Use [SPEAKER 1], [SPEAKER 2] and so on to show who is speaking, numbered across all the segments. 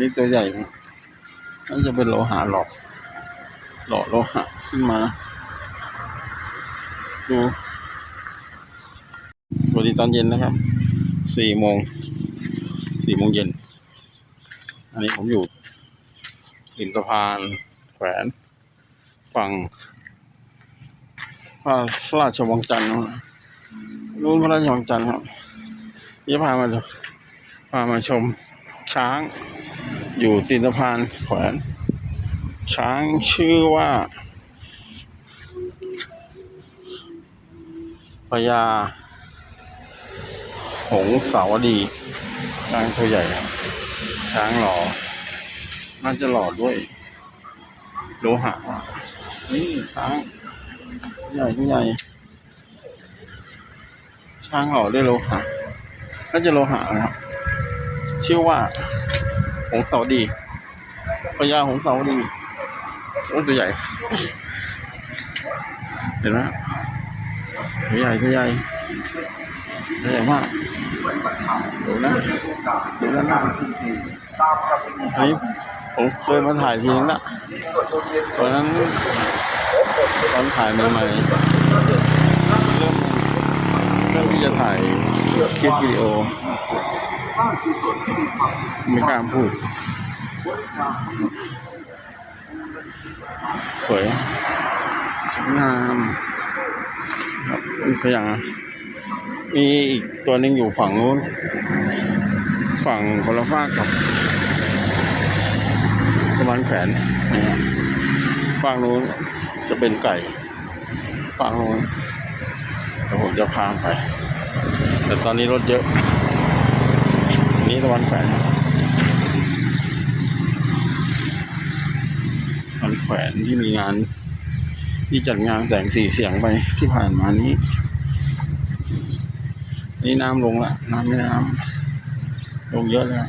[SPEAKER 1] นี้ตัวใหญ่นะน่าจะเป็นโลหะหลอก หล่อโลหะขึ้นมา ดูวัสดีตอนเย็นนะครับ สี่โมง สี่โมงเย็น อันนี้ผมอยู่หินสะพานแขวนฝั่งพระราชวังจันทร์นู่นพระราชวังจันทร์ครับนี่พามาดูพามาชมช้าง อยู่ตีนสะพานแขวนช้างชื่อว่าพญาหงสาวดีช้างตัวใหญ่ครับช้างหล่อ น่าจะหล่อด้วย โลหะนี่ช้างใหญ่ผู้ใหญ่ ช้างหล่อด้วยโลหะ น่าจะโลหะนะครับ ชื่อว่า หงสาวดีพญาหงสาวดีโอ้ตัวใหญ่ เห็นไหมตัวใหญ่ตัวใหญ่ตัวใหญ่มากดูนะดูด้านหน้าอันนี้ผมเคยมาถ่ายทีนึงละตอนนั้นตอนถ่ายใหม่ๆเริ่มเริ่มที่จะถ่ายคลิปวิดีโอ ไม่กล้าพูด สวย สวยงามครับนี่ก็อย่างมีอีกตัวหนึ่งอยู่ฝั่งนู้น ฝั่งคนละฝากกับสะพานแขวนนะฝั่งนู้นจะเป็นไก่ฝั่งนู้นเดี๋ยวผมจะพามไป แต่ตอนนี้รถเยอะ นี่ตะวันแขวนตะวันแขวนที่มีงาน ที่จัดงานแสงสีเสียงไปที่ผ่านมานี้นี่น้ำลงละน้ำไม่น้ำลงเยอะแล้ว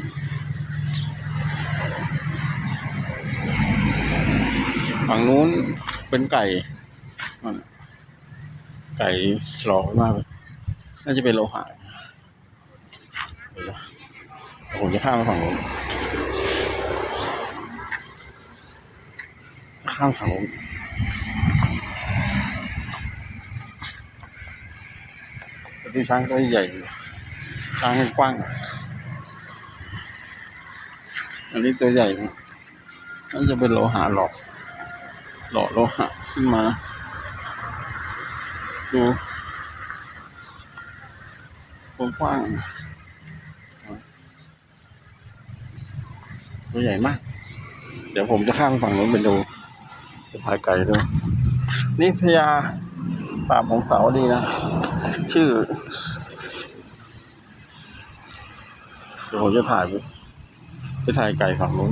[SPEAKER 1] ฝั่งนู้นเป็นไก่ ไก่หลอกมากเลยน่าจะเป็นโลหะ ผมจะข้ามไปฝั่งนู้นข้ามฝั่งนู้นดูช้างตัวใหญ่ช้างกว้าง อันนี้ตัวใหญ่นะน่าจะเป็นโลหะหลอก หล่อโลหะขึ้นมา ดูกว้าง ตัวใหญ่มาก เดี๋ยวผมจะข้ามฝั่งนู้นไปดูจะพายไก่ดูนี่พญาป่าบของเสาวดีนะ ชื่อเดี๋ยวผมจะถ่ายไปไปถ่ายไก่ฝั่งนู้น